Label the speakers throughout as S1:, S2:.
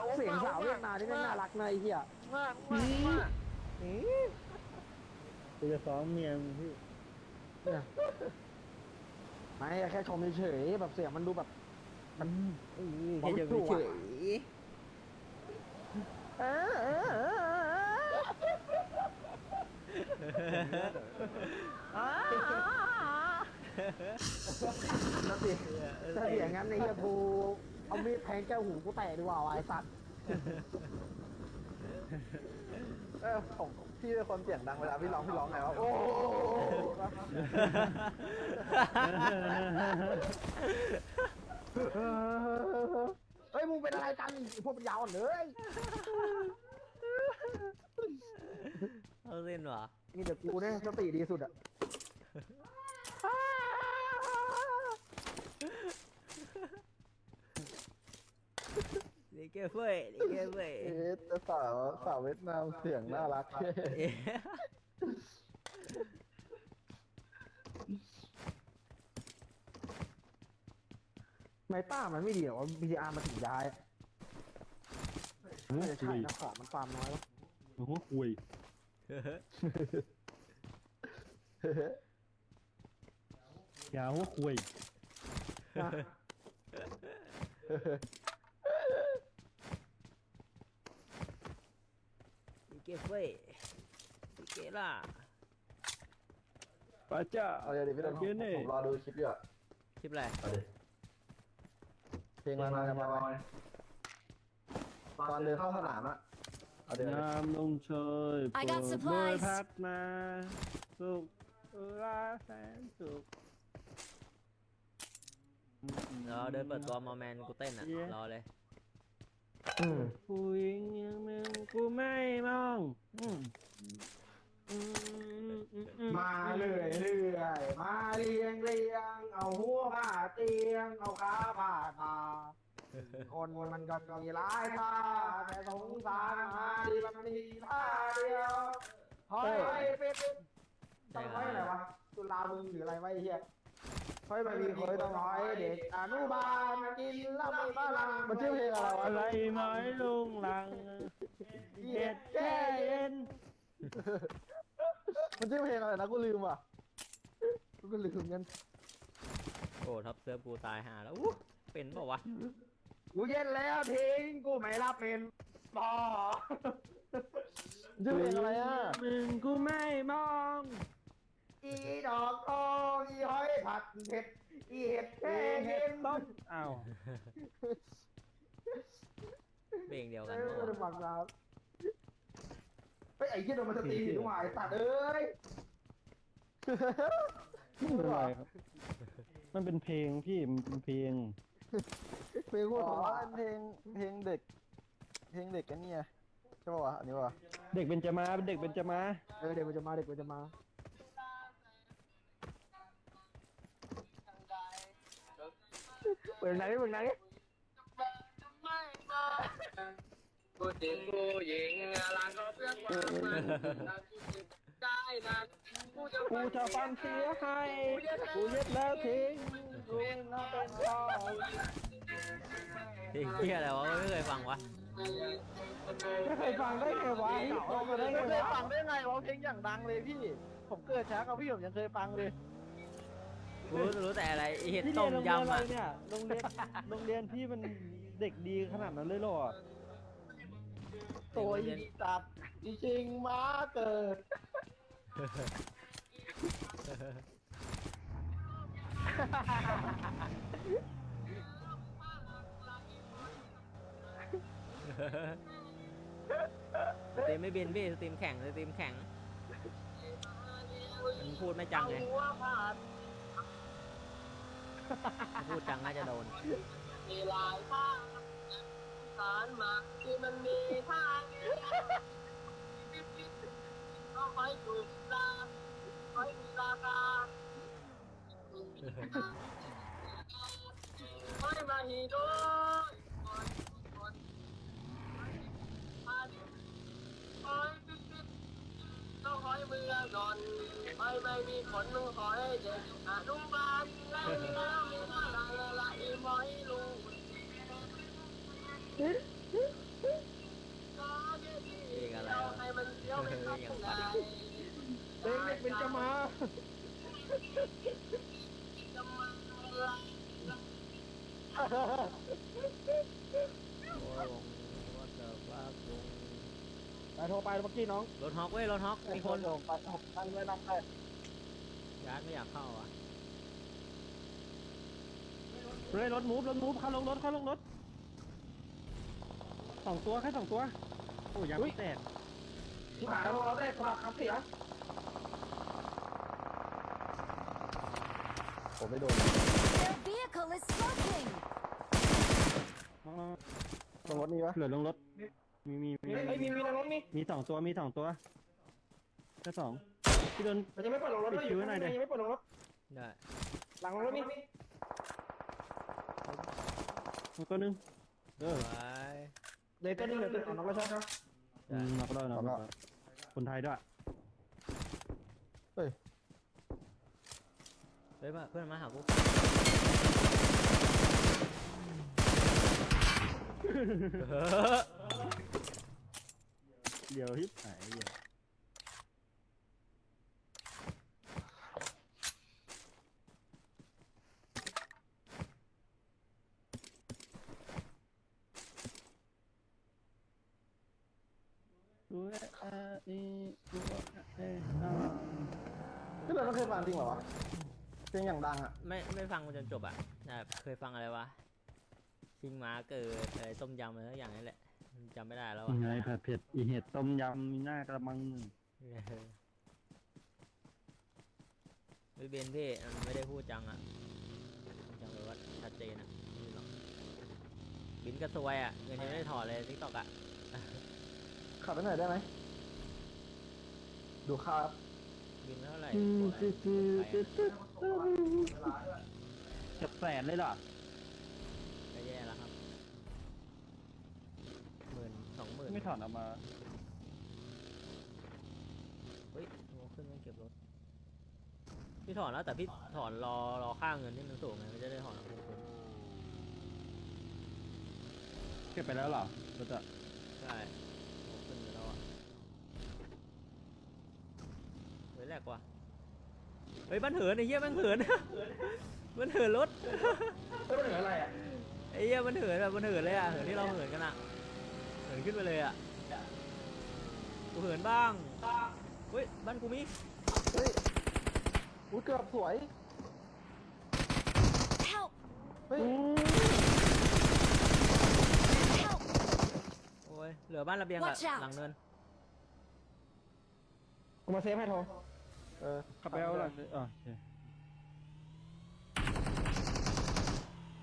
S1: โอ้
S2: เสียงสาวเวียด
S1: ม
S2: นามนี่แม่งน่ารักนะไอ้เหี้ย
S1: มากมากมาก
S3: กูจะซ้อมเมียมึงพี่
S2: เนี่ยไม่แค่ชมเฉยๆแบบเสียงมันดูแบบมัน
S3: แค่จะไปเฉย
S2: เออเออเออเออถ้าเสียงถ้าเสียงงั้นไอ้เหี้ยกู เอามีดแทงแก้วหูกูแตกดีกว่าวะไอ้สัตว์
S1: เออผมพี่เป็นคนเสียงดังเวลาพี่ร้องพี่ร้องไงวะโอ้โห
S2: เฮ้ยมึงเป็นอะไรกันไอ้พวกปัญญาอ่อนเลย
S4: เอาเล่นวะ
S2: มีแต่กูเนี่ยสติดีสุดอะ
S4: เด็กเก้เฟ้ยเด็กเก้เฟ้ย
S1: เอ๊ะแต่สาวสาวเวียดนามเสียงน่ารัก
S4: เอ๊ะ
S2: ไมต้ามันไม่ดีหรอว่า BTR มาถึงย้ายอะไม่ใช่นะของมันฟาร์มน้อยวะ
S3: โอ้โหคุยอย่าหัวคุย
S2: นะ
S4: เด็ กเก้เฟ้ยเด็กเก้ล่ะ
S3: ป้าจ้า
S1: เอาเดี๋ยวดิพี่ต้นผมผมรอดูคลิปอยู่อะ
S4: คลิปอะไร
S1: เอาดิเพลงมามามามาตอนเดินเข้าสนามอะเอาเดี๋ยว
S3: น้ำลงเชย
S5: I got
S3: โปรด
S5: supplies
S3: เมื่อพัดมาสุขลาแสนสุข
S4: รอเดินเปิดตัวมอแมนกูเต้นอะ
S3: เย้
S4: รอเลย
S2: อืม
S3: ผู้หญิงอย่างมึงกูไม่มองอืมอืมอืมอื
S2: มาเรื่อยเรื่อยมาเรียงเรียง เอาหัวผ้าเตียง เอาขาผ้าตาคนมันก็มีหลายท่าแต่สงสารมาดีมันมีท่าเดียวเฮ้ยเป็ดต้องไว้อะไรวะตุลามึงหรืออะไรไวะไอ้เฮีย เฮ้ยไม่มีเคยต้องร้อยเด็กอนุบาลกินเหล้าไม่บ้าลังมันชื่อเพลงอะไรวะ
S3: อะไรไหมลุงหลังเด็ดแก้เย็น
S2: มันชื่อเพลงอะไรนะกูลืมว่ะกูก็ลืมกัน
S4: โอ้ท็อปเซิร์ฟกูตายห่าแล้วอู้เป็นเปล่าวะ
S2: กูเย็นแล้วทิ้งกูไม่รับเป็นต่อชื่อเพลงอะไรอะ
S3: มึงกูไม่มอง
S2: อีดอกทองอีหอยผัดเผ็ดอีเห็ดแค่เห็น
S3: ต้มอ้าว
S4: เพลงเดียว
S2: เอ
S4: กัน
S2: อ
S4: เปล่าวะ
S2: ระวังครับเฮ้ยไอ้เหี้ยโดนมันจะตีอยู่ด้วยไอ้สัตว์เอ้ย
S3: ไม่เป็นไรครับ มันเป็นเพลงพี่มันเป็นเพลง
S2: เพลงโคตร
S1: อ๋อ
S2: หวา
S1: เป็นเพลงเพลงเด็ก เพลงเด็กกันเนี่ยใช่ป่าวะอันนี้ป่ะ
S3: เด็กเป็นจะมาเป็นเด็กเป็นจะมา
S2: เออเด็กมันจะมาเด็กมันจะมา เปิดไหนเปิดไหน
S6: ผู้หญิงผู้หญิงร้านก็เพื่อนความมันได้นั้นผู้จะ
S3: กูจะฟันเสียให้กูยึดแล้วทิ้งกูน่าเป็นพ่อ
S4: เพลงเฮียอะไรวะไม่เคยฟังวะ
S3: ไม่เคยฟังได้ไงวะฟังมาได้ไง
S1: ไม่เคยวะฟังได้ไงวะเพลงอย่างดังเลยพี่ ผมเกิดช้ากับพี่ผมยังเคยฟังเลย
S4: รู้รู้แต่อะไรไอ้เห็ด
S3: พี่
S4: ต้
S3: เรีย
S4: ม
S3: นโรงเรียน
S4: ยำ
S3: อะไร
S4: อะ
S3: เนี่ยโรงเรียนโรงเรียนพี่มันเด็กดีขนาดนั้นเลยเหรอ
S1: ตัวอีจัดจริงๆมาเกิด
S4: สตรีมไม่บินพี่สตรีมแข่งสตรีมแข่งมันพูดไม่จังไง
S6: หัวผาด
S4: ถ้า พูดจังน่าจะโดน
S6: มีหลายทางสารมาที่มันมีทางก็คอยถูกตาคอยมีราคาคอยมาฮีโร่ ก่อนไปไม่มีผลขอให้เด็กอนุบาลแล้วแล้วมีอะไรอะไรไหมลูกก็แค่ที่เรู้มัเที่ยวไปข้า
S2: งนเด็กเป็นจะมา
S6: จะมา
S4: อะไไป
S2: โทรไปเมื่อกี้น้อง
S4: รถฮอกเว้ยรถฮอกมีคน
S1: โดนไปผมตั้งเลยน้องไป
S4: ยาร์ดไม่อยากเข้าอะ
S3: เฮ้ยรถมูฟรถมูฟเข้าลงรถเข้าลงรถสองตัวแค่สองตัวโอ้ยยังไม่แตก
S2: ที่หายเราเราได้สมัครคำเสียง
S1: ผมไม่โดน
S5: Their vehicle is smoking!
S3: อ๋อ
S1: ตรงรถมีปะ
S3: เหลือลงรถ มีมีมี
S2: เฮ้ยมีมีในรถมี
S3: มีสองตัวมีสองตัวแค่สองพี่โดน
S2: มันยังไม่เปิดลงรถเลยอยู่ข้างในยังไม่เปิดลงรถ
S4: ได้
S2: หลังลงรถมี
S3: ตัวหนึงเออ
S4: ไว้
S2: เดี๋ยวตัวนี้เหลือตัวของน้องก็ใช่ไหม
S3: อืมนับได้นับได้คนไทยด้วย
S4: เฮ้ยมาเพื่อนมาหากูเฮ้อ
S3: เดี๋ยวฮิปหายเดี๋ยวตัวเอเอตัวเออา
S1: ที่เราต้องเคยฟังจริงเหรอวะเพลงอย่างดังอะ
S4: ไม่ไม่ฟังจนจบอะแบบเคยฟังอะไรวะชิงม้าเกิดอะไรต้มยำอะไรสักอย่างนี่แหละ จำไม่ได้แล้ว
S3: ยั
S4: อะ
S3: งไงผัดเผ็ดอีเห็ดต้มยำมีหน้ากระมัง
S4: เออไม่เบนพี่มันไม่ได้พูดจังอะจังเลยว่าชัดเจนอะไม่หรอกบินกระซวยอะเงินยังไม่ได้ถอดเลยทิกตอกอะ
S1: ขับไปหน่อยได้ไหม ดูครับ
S4: บินเท่าไหร่
S3: จืด
S4: ตัว
S3: จืด
S4: อะไร
S3: จืดจืดจะแสนเลยเหรอ
S4: ก็แย่แล้วครับหมื่นสองหมื่น
S3: ไม่ถอนออกมา
S4: เฮ้ยโง่ขึ้นไม่เก็บรถ พี่ถอนแล้วแต่พี่ถอนรอรอค่าเงินที่มันสูงไงไม่ได้ถอนคุ้มคุ้ม
S3: เก็บไปแล้วเหรอรถอะ
S4: ใช่โง่ขึ้นไปแล้วอะเฮ้ยแรกว่ะเฮ้ยบ้านเหินไอ้เหี้ยมันเหิน มันเหินรถ
S2: ไม่เป็นอะไรอะ
S4: ไอ้เหี้ยมันเหินแบบมันเหินเลยอะเหินที่เราเหินกันอะเหิ นขึ้นไปเลยอะกูเหินบ้างเฮ้ยบ้านกูมี
S1: เฮ้ยอุ้ยเกือบสวย
S5: Help!
S1: เฮ้ย
S5: Help!
S4: โอ้ยเหลือบ้านระเบียงกับ
S5: Watch out
S4: หลังเนิน
S2: กูมาเซฟให้โทร
S1: เออ
S3: ขับไปเอาหลังอ๋อโอเค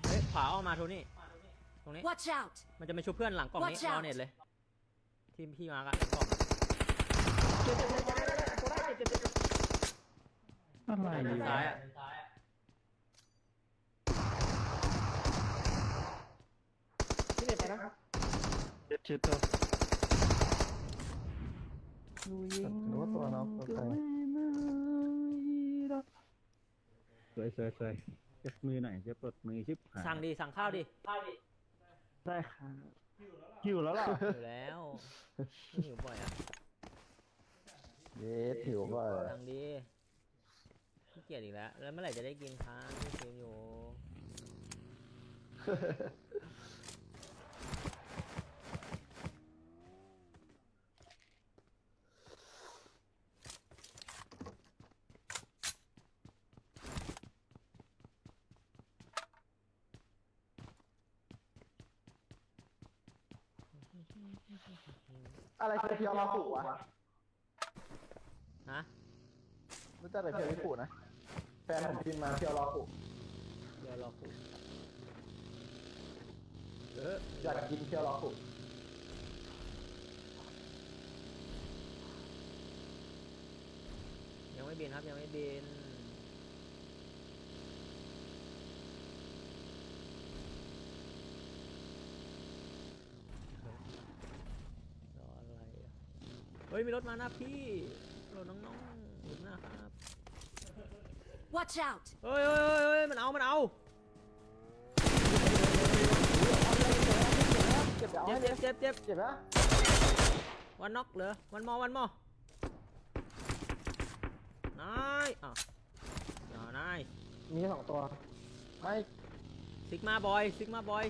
S4: เฮ้ยขวาออกมาโทนี่ต รงนี้
S5: Watch out!
S4: มันจะมาช่วยเพื่อนหลังกล่องนี้
S5: Watch
S4: รอเน็ตเลย ทีมพี่มาร์กอะกล่อง
S2: อะ
S3: อะไร
S4: อยู่ซ้ายอะ
S2: ที่ไหนไปนะ
S3: ชิดตัว
S1: หรือว่าตัวน้องตัวใคร
S3: สวยสวยสวยเจ็บมือหน่อยเจ็บปวดมือชิบหาย
S4: สั่งดีสั่งข้าวดีข้าวดิ
S3: ได้ค่ะหิวแล้วเหรอ
S4: อยู่แล้วไม่หิวบ่อยอะ
S1: เย้ถิวก็
S4: สั่งดิขี้เกียจอีกแล้ว แล้วเมื่อไหร่จะได้กินคะพี่ฟิล์มอยู่
S1: อะไรคือเพียวลาขู่วะ
S4: ฮะ
S1: รู้จักแต่เพียวลิขู่นะ แฟนผมพิมพ์มาเพียวลาขู่
S4: เดี๋ยวรอกูเออ
S1: อยากกินเพียวลาขู่
S4: ยังไม่บินครับยังไม่บิน รออะไรอะ เฮ้ยมีรถมาหน้าพี่รถน้องๆหนุนหน้าครับ
S5: Watch out!
S4: เฮ้ยเฮ้ยเฮ้ยเฮ้ยมันเอามันเอา
S1: เก็บเดี๋ยวเอา
S4: เจ็บ
S1: ให้
S4: เจ็บเจ็บเจ็บ
S1: เก็บนะ
S4: วันน็อกเหรอวันมอวันมอายอะอย่านาย
S2: มีสองตัว
S1: ไม่
S4: ซิกมาบอยซิกมาบอย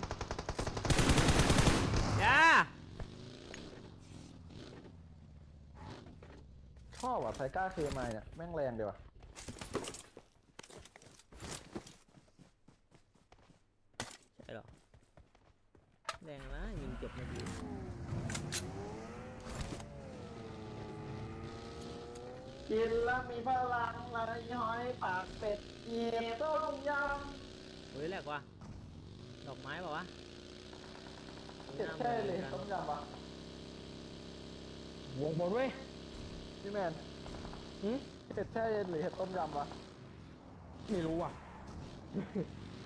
S4: อย่า
S1: ชอบอะไทก้าเคมายเนี่ยแม่งแรงเดียวอะ
S4: ใช่เหรอ แรงนะยิงจบนาที
S2: กินแล้วมีพลังไหลหอยปากเป็ดเหยียบต้มย
S4: เฮ้ยแหลกว่ะดอกไม้เปล่าวะ
S1: เผ็ดแค่เลยเห็ดต้มยำปะำ
S2: วงบนเว้ย
S1: พี่แมน
S2: หืม
S1: เห็ดแช่เย็นหรือเห็ดต้มยำปะ
S2: ไม่รู้อะ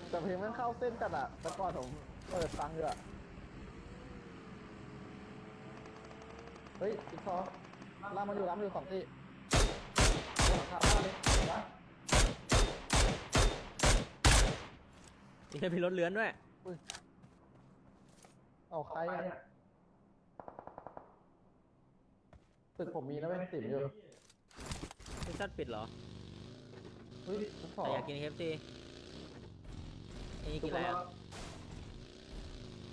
S1: แต่เพลงมันเข้าเส้นกันอะแต่ก่อนผมเปิดฟังอยู่อะเฮ้ยอีกพอล่ามมันอยู่ล่ามมันอยู่สองที่หลังคาบ้านเลยเห็นปะ
S4: นี่จะมีรถเลื้อนด้วย
S1: เอาใครอะ ตึกผมมีนะเว้ยติ่มอยู่
S4: พิซซ่าปิดเหรอ
S1: เฮ้ยผมขอ
S4: แต่อยากกินเคฟซีนี่กินอะไรอะ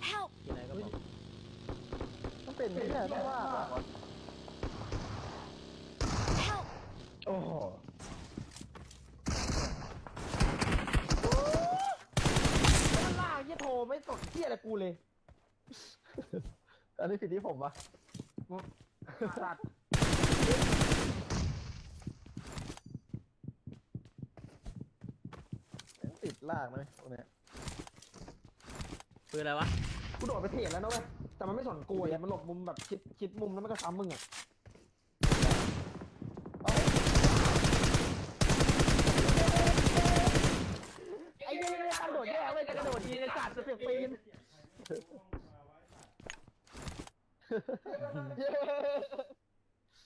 S5: Help!
S4: กินอะไรก็บอก
S1: ต้องเป็นที่ไหนต้องว่าอะ
S5: Help!
S2: โอ้โหมันล่าเยี่ยโทรไม่สนเที่ยอะไรกูเลย
S1: อันนี้ผิดที่ผมปะ
S2: สัตว์
S1: ติดลากนะตรงเนี้ย
S4: ปืนอะไรวะ
S2: กูโดดไปเทรดแล้วนะเว้ย แต่มันไม่สนกูอะมันหลบมุมแบบชิดชิดมุมแล้วมันก็ซ้ำมึงอะไอ้เหี้ยไม่ได้กระโดดแย่เว้ยจะกระโดดยิงไอ้สัตว์จะเสียปีน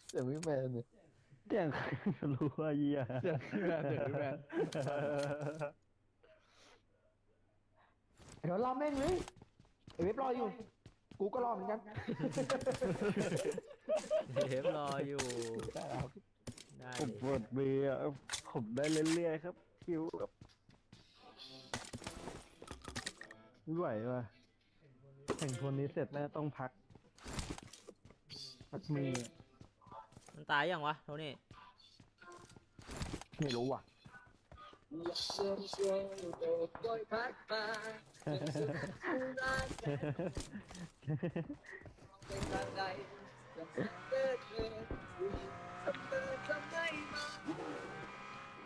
S1: เสียงพี่แมนเนี่ย
S3: เสียงใครรู้ว่าเหี้ย
S1: เสียงพี่แมนเสียงพี่แมน
S2: เดี๋ยวรอแม่งเลยไอ้เว็บรออยู่ กูก็รอเหมือนกัน
S4: เทปรออยู่ได้
S3: ผมปวดเบียร์ผมได้เรื่อยๆครับคิวกับไม่ไหวว่ะแข่งคนนี้เสร็จแล้วต้องพัก พักมือ
S4: มันตายยังวะโทนี่
S2: ไม่รู้ว่ะ
S6: เชื่อเชื่อโดดโดยพัดมาเป็นสุดรักเป็นทางใดยังเดินเดินอยู่ทำเดินทำไมมา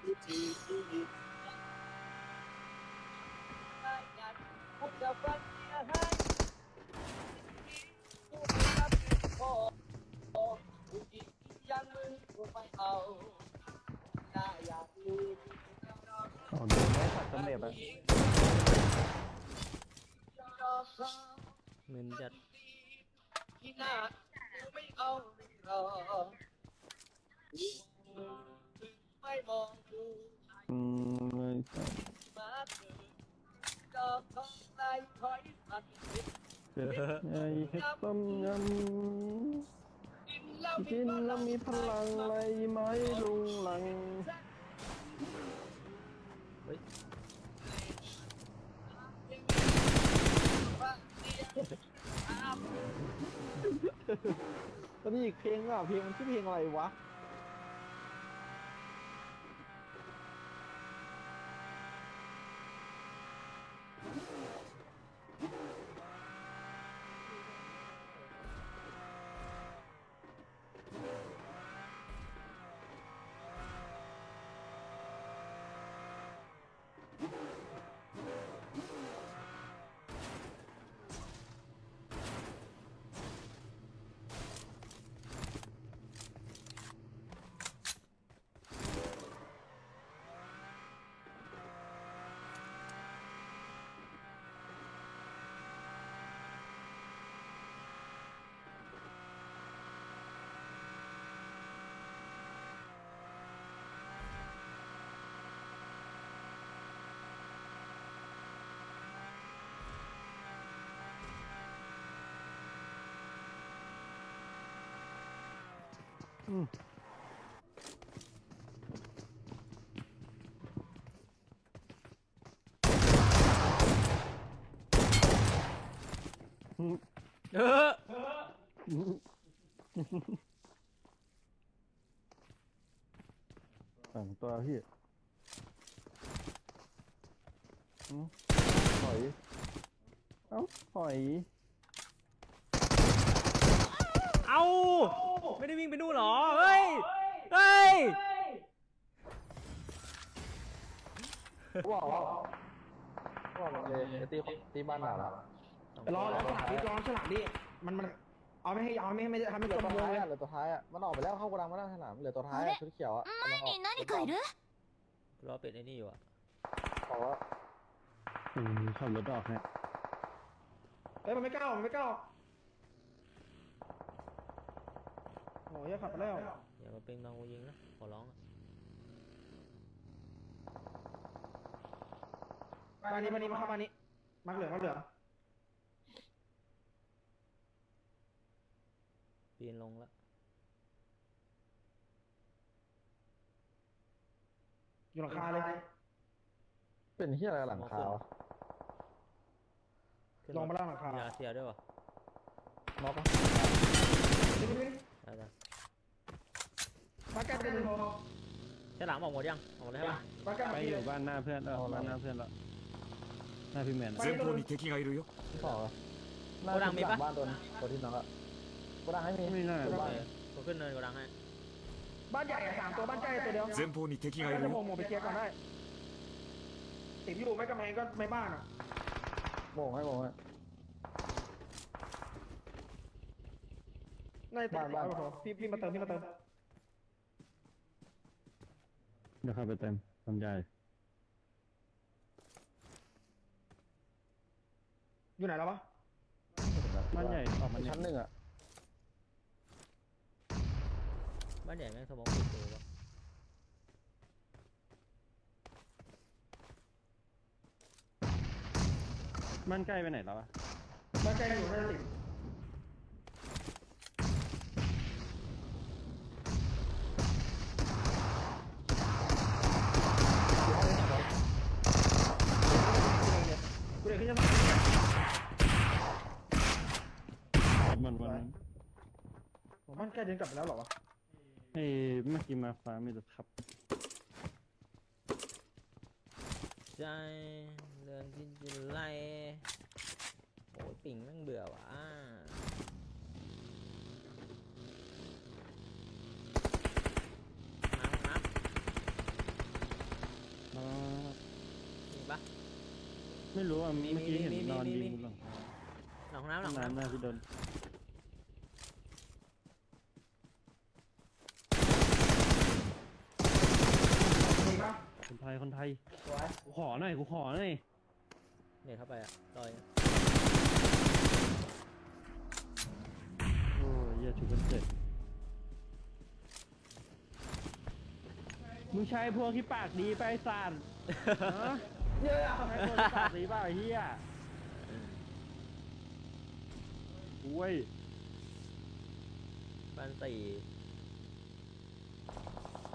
S6: วิธีที่ดีได้ยันพบกับวันที่ให้ผู้ที่รับผิดชอบผู้หญิงยังมึง เอาน่าอยากรู้
S3: อ๋อโดนได้สัตว์สำเร็จอะ
S4: มึนจัด
S6: ที่หน้าไม่เอาไม่รออื
S3: มไม่ใช่
S6: มาเกิดดอกทองลยถอยพันติด
S3: ไอ้เห็ดต้มยำ กินแล้วมีพลังไรไหมลุงหลัง
S1: ตอนนี้อีกเพลงอะเพลงมันชื่อเพลงอะไรวะ
S4: เออ
S1: สองตัวพี่อืมหอย เอ้าหอย
S4: เอา ไม่ได้วิ่งไปนู่นหรอ เฮ้ย เฮ้ย
S1: ว้าวว้าวเลยตีตีบ้านหนาแล้ว
S2: รอรอฉลามดิรอฉลาดนี้มันมันเอาไม่ให้เอาไม่ให้ไม่ทำให้
S1: ตัวท้าย
S2: เห
S1: ลือตัวท้ายอะมันออกไปแล้วเข้ากระดังมาแล้วฉลามเหลือตัวท้ายชุดเขียวอะไม่นี่นั่นใค
S5: รหรือ
S4: รอเป็นไอ้นี่อยู่อะ
S1: บอกว่า
S3: อืมขับรถออกเนี่
S2: เฮ้ยมันไม่กล้ามันไม่กล้า โอ้ยขับไปแล้ว
S4: อย่ามาเป็นบางกูยิงนะ ขอร้องอะ
S2: บ้านนี้บ้านนี้มาเข้าบ้านนี้มักเหลืองมักเหลือง
S4: ปีนลงแล้ว
S2: อยู่หลังคาเลย
S1: เป็นที่อะไรหลังคาวะ
S4: ขึ้น
S2: ลงมาล่างหลังคา
S4: มีอาเซียด้วยวะ
S1: น็อกปะ
S2: นี่นี่นี่
S4: ได้ ได้
S2: บ้านใกล้เป็นหนึ่งโทร
S4: ใช่หลังออกหมดยัง ออกหมดแล้วใช่ปะ
S2: บ้านใกล้
S3: ไป
S2: มาที่
S3: อ
S2: เล
S3: ยู่
S2: ย
S3: บ้านหน้าเพื่อนแล้วบ้านหน้าเพื่อนแล้วหน้าพี่แมนอะ
S2: 前方に
S7: 敵がいるよ
S1: ที่สองอะน่าจะหลังบ้านตัวนึงตัวที่น้องอะกระดังให้มี
S3: ไม่น่า
S4: โอเคกูขึ้นเนินกูดังให้
S2: บ้านใหญ่อะสามตัวบ้านใกล้ตัวเดียว
S7: 前方に敵がい
S2: ก็
S7: る
S2: จะม
S7: よ
S2: องมองไปเคลียร์ก่อนได้ติดอยู่ไม่กำแพงก็ไม่บ้านอ่ะ
S1: โมงให้โมงให้
S2: น่าจะติด
S1: บ้านบ้าน
S2: เอาไปโทรพี่พี่มาเติมพี่มาเติม
S3: เดี๋ยวเข้าไปเต็มทำใหญ่
S2: อยู่ไหนแล้ววะ
S3: บ้านใหญ่ออกมาเนี่ย
S1: ชั้นหนึ่งอะ
S4: บ้านใหญ่แม่งสมองปิดตัววะ
S3: บ้านใกล้ไปไหนแล้วอะ
S2: บ้านใกล้อยู่น่าจะติด เด็กขึ้นจะ
S3: มันมัน
S2: ผมบ้านใกล้เดินกลับไปแล้วเหรอวะ
S3: ไอ้เมื่อกี้มาฟ้ามีแต่ขับ
S4: ใจเรื่องที่จะไล่โอ้ยปิ่งแม่งเบื่อว่ะน้ำน้ำ
S3: อ่า
S4: มีปะ
S3: ไม่รู้อะ
S4: มี
S3: เมื่อกี้
S4: มี
S3: เห็น
S4: มี
S3: นอน
S4: มี
S3: ยิง
S4: มี
S3: หลัง
S4: หลังห้องน้ำหลังห้อง
S3: น้ำ
S4: น้ำ
S3: หน้าพี่โดน
S2: มีปะ
S3: คนไทยคนไทย
S2: สวย
S3: กูขอหน่อยกูขอหน่อย
S4: เนี่ยเข้าไปอะต่อยอะ
S3: โอ้ยอย่าชุบกันเสร็จมึงใช้พวกที่ปากดีไปไอ้สานฮะ
S2: เยอะอะ
S3: ใช้พวกที่ปากดีเปล่าไอ้เฮียโอ้ย
S4: บ้านสี่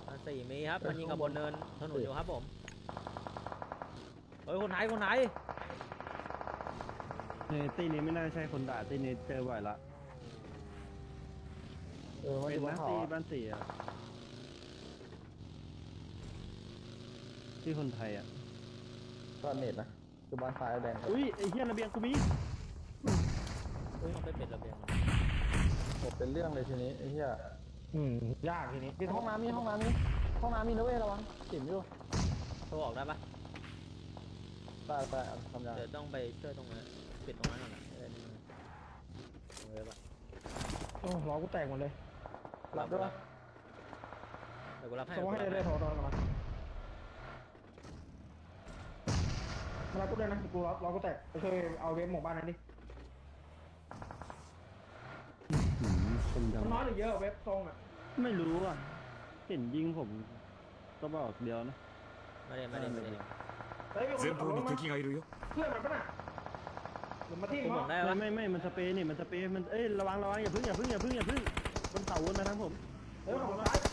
S4: บ้านสี่มีครับ มันยิงกับบนเนินถนนอยู่ครับผม เฮ้ย คนไทยคนไทย
S3: เนี่ยตีนี้ไม่น่าใช่คนด่าตีนี้เจอบ่อยละ
S1: เออมันอ
S3: เป็น
S1: ยู่บน
S3: นะ
S1: เขา
S3: ตี
S1: อะ
S3: บ้านสี่อะที่คนไทยอะ
S1: ก็เน็ตนะคือบ้านซ้ายแดง
S3: อุ้ยไอ้เหี้ยระเบียงกูมี
S4: เฮ้ยมันไปเป็ดระเบียงมัน
S1: หมดเป็นเรื่องเลยทีนี้ไอ้เหี้ย
S2: อืมยากทีนี้พี่
S1: ห้องน้ำมีห้องน้ำมีห้องน้ำมีนะเว้ยระวังติ่มอยู่
S4: โทรออกได้ปะ
S1: ได้ได้เอาทำยัง
S4: เดี๋ยวต้องไปช่วยตรงนั้นปิดตรงนั้นก่อนนะเออนี่ตรงเว็บอะ
S2: โอ้ล้อกูแตกหมดเลย
S1: รับด้วยปะ
S4: เดี๋ยวกูรับให้
S2: ส่งให้เลยเลยโทรโทรมา มารับกูด้วยนะกูล้อล้อกูแตกไปช่วยเอาเวฟหมู่บ้านนั้นดิ
S3: หืมคนดัง
S2: มันน้อยหรือเยอะเวฟทรงอ่ะ
S3: ไม่รู้อ่ะเห็นยิงผมก็บอกเดียวนะ
S4: มาเดี๋ยวมาเดี๋ยวมาเดี๋ยว
S2: เฮ้ยมีคน
S7: 前
S2: ขับร
S7: 方
S2: ถ
S7: に
S2: มา
S7: 敵がいるよ
S2: เพื่อนมันปะน่ะหรือมาที่
S4: กูบ
S2: เขา
S4: อกได้
S3: ไม่
S4: ปะ
S3: ไม่ไม่มันสเปรย์นี่มันสเปรย์มันเอ้ยระวังระวังอย่าพึ่งอย่าพึ่งอย่าพึ่งอย่าพึ่งบนเสาวนมาทางผม
S2: เฮ้ยขับรถซ้าย
S3: กลับมาที่ตัวท้าย
S4: เฮ้ยเฮ้ย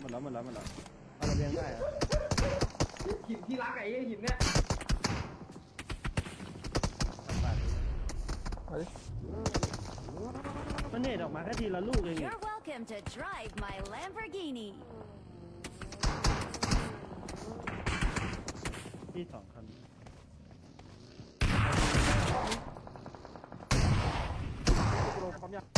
S3: หมดแล้วหมดแล้วหมดแล้วเอาระเบียงได้เหรอ
S2: หินที่รักไอ้หินเนี่ย
S1: มั
S3: นเนตออกมาแค่ทีละลูกเองนี่
S5: You're welcome to drive my Lamborghini.
S3: ที่สองคัน
S2: กูลงความยาก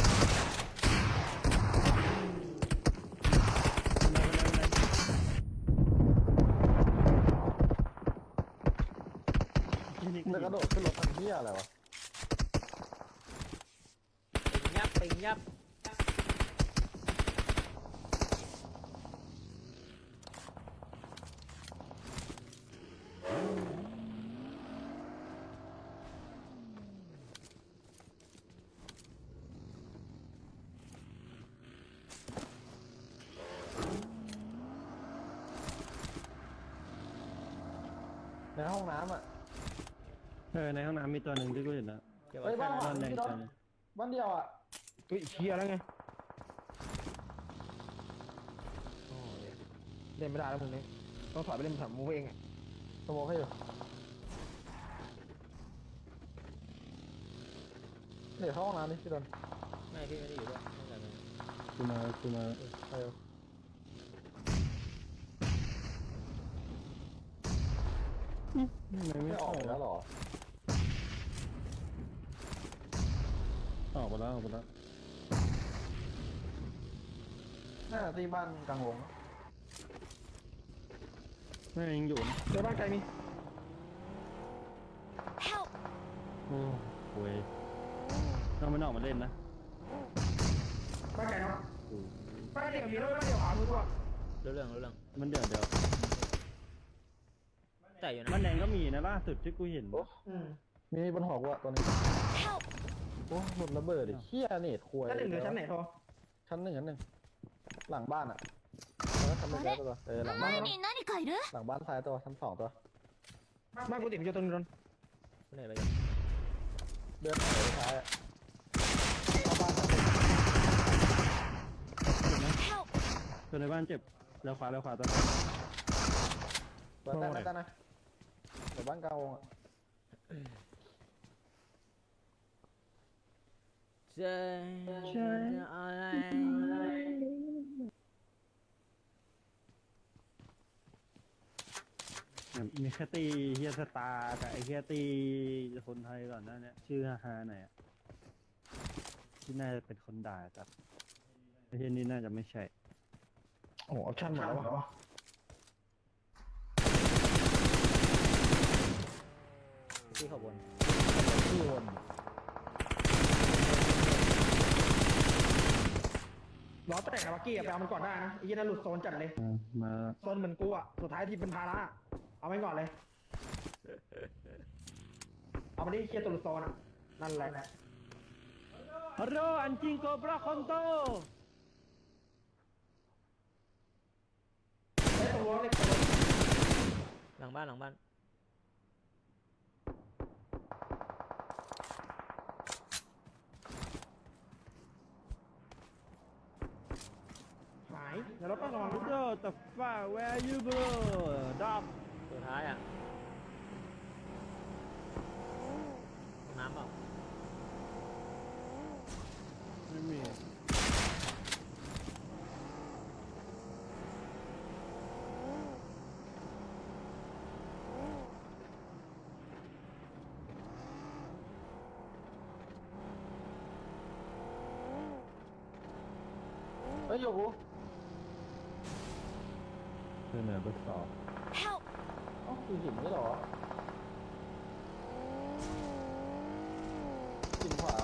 S1: จะกระโดดขึ้นรถทำเหี้ยอะไรวะ
S4: ปิงยับปิงยับ
S1: ในห้องน้ำอะ
S3: เออในห้องน้ำมีตัวหนึ่งที่กูเห็นแล้ว
S4: เก็บ
S1: เฮ้
S4: ไว้
S1: ย
S4: ข้า
S1: บ้างน
S3: บ้านแดง
S1: พี่
S3: ตั
S1: ร
S3: ว
S1: ถ
S3: หนึง
S1: บ้านเดียวอะ
S2: เฮ้ยเชียร์แล้วไงเล่นไม่ได้แล้วมึงเนี่ยต้องถอยไปเล่นแถวมูเองอะ
S1: สโมองให้อยู่เดี๋ยวเข้าห้องน้ำนี่พี่โดน
S4: ไม่พี่ไม่ได้อยู่ด้วยไม่ได้เลย
S3: กูมากูมา
S1: เออ
S3: ทำไมไม่
S1: ไม่อ
S3: อ
S1: อ
S3: อกก
S1: แล้ว
S3: วะ
S1: เหรอ
S3: ออกไปแล้วออกไปแล้ว
S1: น่าจะที่บ้านกลางวง
S3: ไม่ยังอยู่นะ
S2: เดี๋ยวบ้านไกลมี
S5: Help!
S3: โอ้โหยเรามันออกมาเล่นนะ
S2: บ้านไกลเนาะบ้านเด็กมีด้วยบ้านเดียวขวามือตัว
S4: รู้เรื่องรู้เรื่อง
S3: มันเดี๋ยวเดี๋ยว
S4: แต่อยู่
S3: มัน
S4: นะ
S3: แดงก็มีนะล่าสุดที่กูเห็น
S1: โอ้
S2: อืม
S1: มีบนหัวกูอะตัวนี้
S5: Help!
S1: โอ้หลุดระเบิดดิเฮียเน็ตควย
S2: ชั้นหนึ่งหรือชั้นไหนโทร
S1: ชั้นหนึ่งชั้นหนึ่งหลังบ้านอ่ะแล้วทำไม่ได้ตัวเออหลังบ้าน
S5: 周りに何かいる
S1: หลังบ้านซ้ายตัวชั้นสองตัว
S2: บ้านกูติดอยู่ตรงนี้นน
S4: ไม่ได้ไปกัน
S1: เดินไปซ้ายอะเข้าบ้านชั้นหนึ่ง
S5: Help!
S3: ตัวในบ้านเจ็บแล้วขวาแล้วขวาตัว
S1: เปิดได้ไหมตั้งนะเดี๋ยวบ้านกลางว งอะ
S4: เจออะไร
S3: มีแค่ตีเฮียสตาร์กับไอ้เฮียตีคนไทยก่อนหน้าเนี้ยชื่อฮาฮาหน่อยอะที่น่าจะเป็นคนด่าจัดไอ้เฮียนี่น่าจะไม่ใช่
S2: โอ้โหออปชั่นหมดแล้ววะ
S4: ที่เขาบน
S1: ที่วน
S2: ล้อแตกกับบักกี้อะไปเอามันก่อนได้นะไอ้ยี่นั่นหลุดโซนจัดเลย
S3: อ่ามา
S2: โซนเหมือนกูอะสุดท้ายที่เป็นภาระอะเอาไปก่อนเลย เอามาดิเคลียร์ตัวหลุดโซนอะนั่นแหละ
S3: ฮัลโหลอันจิงโกบราคอนโต
S2: เฮ้ยตัวรั้วเลย
S4: หลังบ้านหลังบ้าน
S2: หาย เดี๋ยวเราต้องระวัง
S3: โดแต่ฟ้า where you bro ดับ
S4: ตัวท้ายอะห้องน้ำเปล่า
S3: ไม่มี
S1: เฮ้ยอยู่กู
S3: เพื่อนเหนือเบอร์สอง
S5: Help!
S1: เอ้าคือหินนี่เหรอหินขวา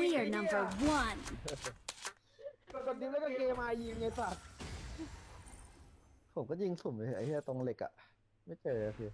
S5: We are number one.
S2: กดดิ้งแล้วก็เกมายิงไงสัตว์
S1: ผมก็ยิงสุ่มไปเถอะไอ้เหี้ยตรงเหล็กอะไม่เจอสิ